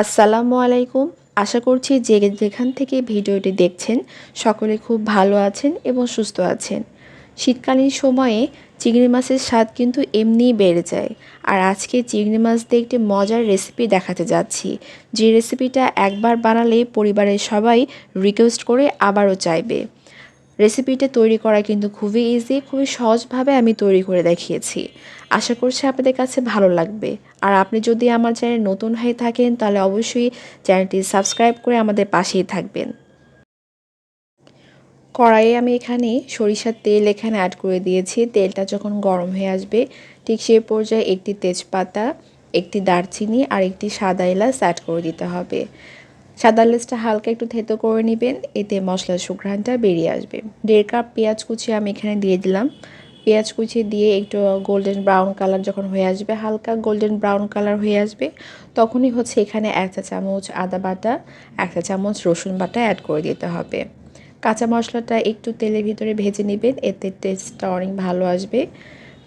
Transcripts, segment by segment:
আসসালামু আলাইকুম। আশা করছি যে যেখান থেকে ভিডিওটি দেখছেন, সকলে খুব ভালো আছেন এবং সুস্থ আছেন। শীতকালীন সময়ে চিংড়ি মাছের স্বাদ কিন্তু এমনিই বেড়ে যায়। আর আজকে চিংড়ি মাছ দিয়ে একটি মজার রেসিপি দেখাতে যাচ্ছি। যে রেসিপিটা একবার বানালে পরিবারের সবাই রিকোয়েস্ট করে আবারও চাইবে। রেসিপিটা তৈরি করা কিন্তু খুবই ইজি খুবই সহজভাবে আমি তৈরি করে দেখিয়েছি। আশা করছি আপনাদের কাছে ভালো লাগবে। আর আপনি যদি আমার চ্যানেল নতুন হয়ে থাকেন, তাহলে অবশ্যই চ্যানেলটি সাবস্ক্রাইব করে আমাদের পাশেই থাকবেন। কড়াইয়ে আমি এখানে সরিষার তেল এখানে অ্যাড করে দিয়েছি। তেলটা যখন গরম হয়ে আসবে, ঠিক সেই পর্যায়ে একটি তেজপাতা, একটি দারচিনি আর একটি সাদা এলাচ অ্যাড করে দিতে হবে। সাদা এলাচটা হালকা একটু থেতো করে নেবেন, এতে মশলার সুঘ্রাণটা বেরিয়ে আসবে। দেড় কাপ পেঁয়াজ কুচি আমি এখানে দিয়ে দিলাম। পেঁয়াজ কুচি দিয়ে একটু গোল্ডেন ব্রাউন কালার যখন হয়ে আসবে, হালকা গোল্ডেন ব্রাউন কালার হয়ে আসবে, তখনই হচ্ছে এখানে এক চা চামচ আদা বাটা, এক চা চামচ রসুন বাটা অ্যাড করে দিতে হবে। কাঁচা মশলাটা একটু তেলের ভিতরে ভেজে নেবেন, এতে টেস্টটা অনেক ভালো আসবে।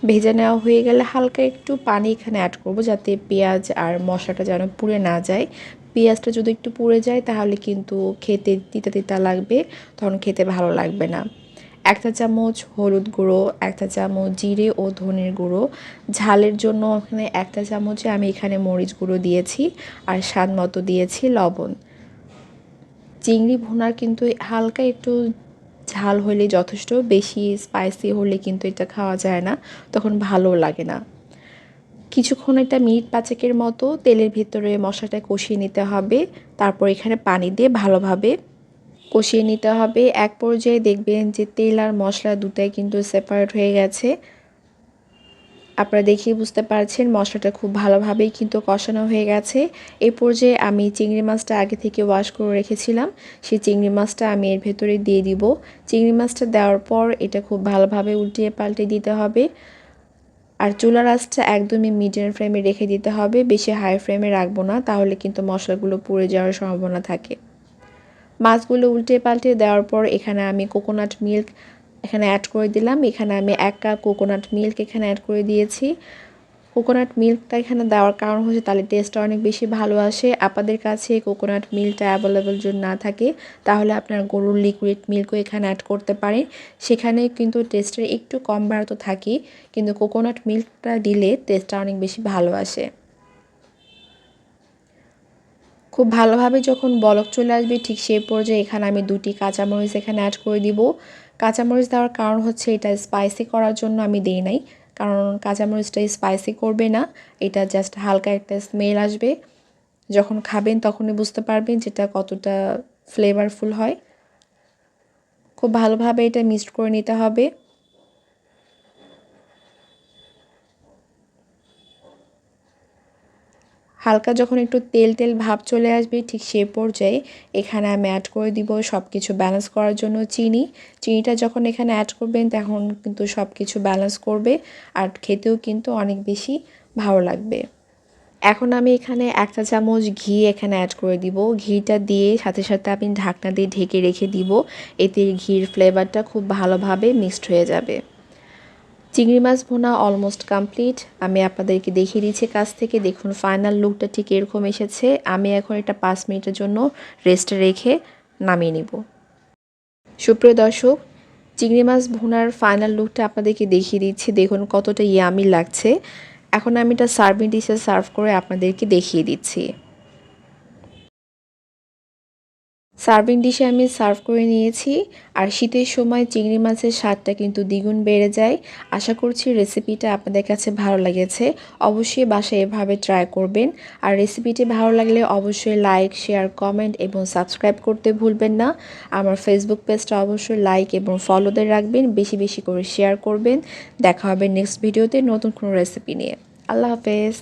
ভেজে নেওয়া হয়ে গেলে হালকা একটু পানি এখানে অ্যাড করব, যাতে পেঁয়াজ আর মশলাটা যেন পুড়ে না যায়। পেঁয়াজটা যদি একটু পুড়ে যায়, তাহলে কিন্তু খেতে তিতা তিতা লাগবে, তখন খেতে ভালো লাগবে না। একটা চামচ হলুদ গুঁড়ো একটা চামচ জিরে ও ধনের গুঁড়ো। ঝালের জন্য ওখানে একটা চামচে আমি এখানে মরিচ গুঁড়ো দিয়েছি আর স্বাদ মতো দিয়েছি লবণ। চিংড়ি ভুনার কিন্তু হালকা একটু ঝাল হলে যথেষ্ট, বেশি স্পাইসি হলে কিন্তু এটা খাওয়া যায় না, তখন ভালো লাগে না। কিছুক্ষণ একটা মিনিট পাঁচেকের মতো তেলের ভিতরে মশলাটা কষিয়ে নিতে হবে। তারপর এখানে পানি দিয়ে ভালোভাবে কষিয়ে নিতে হবে। এক পর্যায়ে দেখবেন যে তেল আর মশলা দুটাই কিন্তু সেপারেট হয়ে গেছে। আপনারা দেখিয়ে বুঝতে পারছেন মশলাটা খুব ভালোভাবেই কিন্তু কষানো হয়ে গেছে। এই পর্যায়ে আমি চিংড়ি মাছটা আগে থেকে ওয়াশ করে রেখেছিলাম। সেই চিংড়ি মাছটা আমি এর ভেতরে দিয়ে দিব। চিংড়ি মাছটা দেওয়ার পর এটা খুব ভালোভাবে উল্টিয়ে পাল্টে দিতে হবে। আর চুলার আঁচটা একদমই মিডিয়াম ফ্লেমে রেখে দিতে হবে, বেশি হাই ফ্লেমে রাখব না, তাহলে কিন্তু মশলাগুলো পুড়ে যাওয়ার সম্ভাবনা থাকে। মাছগুলো উল্টে পাল্টে দেওয়ার পর এখানে আমি কোকোনাট মিল্ক এখানে অ্যাড করে দিলাম। এখানে আমি এক কাপ কোকোনাট মিল্ক এখানে অ্যাড করে দিয়েছি। কোকোনাট মিল্কটা এখানে দেওয়ার কারণ হচ্ছে তাহলে টেস্টটা অনেক বেশি ভালো আসে। আপনাদের কাছে কোকোনাট মিল্কটা অ্যাভেলেবেল যদি না থাকে, তাহলে আপনার গরুর লিকুইড মিল্কও এখানে অ্যাড করতে পারেন। সেখানে কিন্তু টেস্টের একটু কম বাড়তো থাকে, কিন্তু কোকোনাট মিল্কটা দিলে টেস্টটা অনেক বেশি ভালো আসে। খুব ভালোভাবে যখন বলক চলে আসবে, ঠিক সেই পর্যায়ে এখানে আমি দুটি কাঁচামরিচ এখানে অ্যাড করে দিব। কাঁচামরিচ দেওয়ার কারণ হচ্ছে এটা স্পাইসি করার জন্য আমি দিই নাই। কারণ কাঁচামরিচটা স্পাইসি করবে না, এটা জাস্ট হালকা একটা স্মেল আসবে। যখন খাবেন তখনই বুঝতে পারবেন যেটা কতটা ফ্লেভারফুল হয়। খুব ভালোভাবে এটা মিক্সড করে নিতে হবে। হালকা যখন একটু তেল তেল ভাব চলে আসবে, ঠিক সে পর্যায়ে এখানে আমি অ্যাড করে দিব সব কিছু ব্যালেন্স করার জন্য চিনি। চিনিটা যখন এখানে অ্যাড করবেন, তখন কিন্তু সব কিছু ব্যালেন্স করবে আর খেতেও কিন্তু অনেক বেশি ভালো লাগবে। এখন আমি এখানে একটা চামচ ঘি এখানে অ্যাড করে দিব। ঘিটা দিয়ে সাথে সাথে আমি ঢাকনা দিয়ে ঢেকে রেখে দিব। এতে ঘির ফ্লেভারটা খুব ভালোভাবে মিক্সড হয়ে যাবে। চিংড়ি মাছ ভোনা অলমোস্ট কমপ্লিট আমি আপনাদেরকে দেখিয়ে দিচ্ছি কাছ থেকে। দেখুন ফাইনাল লুকটা ঠিক এরকম এসেছে। আমি এখন এটা পাঁচ মিনিটের জন্য রেস্টে রেখে নামিয়ে নিব। সুপ্রিয় দর্শক, চিংড়ি মাছ ভোনার ফাইনাল লুকটা আপনাদেরকে দেখিয়ে দিচ্ছি। দেখুন, কতটা ইয়ামি লাগছে। এখন আমি এটা সার্ভিং ডিশে সার্ভ করে আপনাদেরকে দেখিয়ে দিচ্ছি। সার্ভিং ডিশে আমি সার্ভ করে নিয়েছি। আর শীতের সময় চিংড়ি মাছের স্বাদটা কিন্তু দ্বিগুণ বেড়ে যায়। আশা করছি রেসিপিটা আপনাদের কাছে ভালো লেগেছে। অবশ্যই বাসায় এভাবে ট্রাই করবেন। আর রেসিপিটি ভালো লাগলে অবশ্যই লাইক, শেয়ার, কমেন্ট এবং সাবস্ক্রাইব করতে ভুলবেন না। আমার ফেসবুক পেজটা অবশ্যই লাইক এবং ফলোদের রাখবেন। বেশি বেশি করে শেয়ার করবেন। দেখা হবে নেক্সট ভিডিওতে নতুন কোনো রেসিপি নিয়ে। আল্লাহ হাফেজ।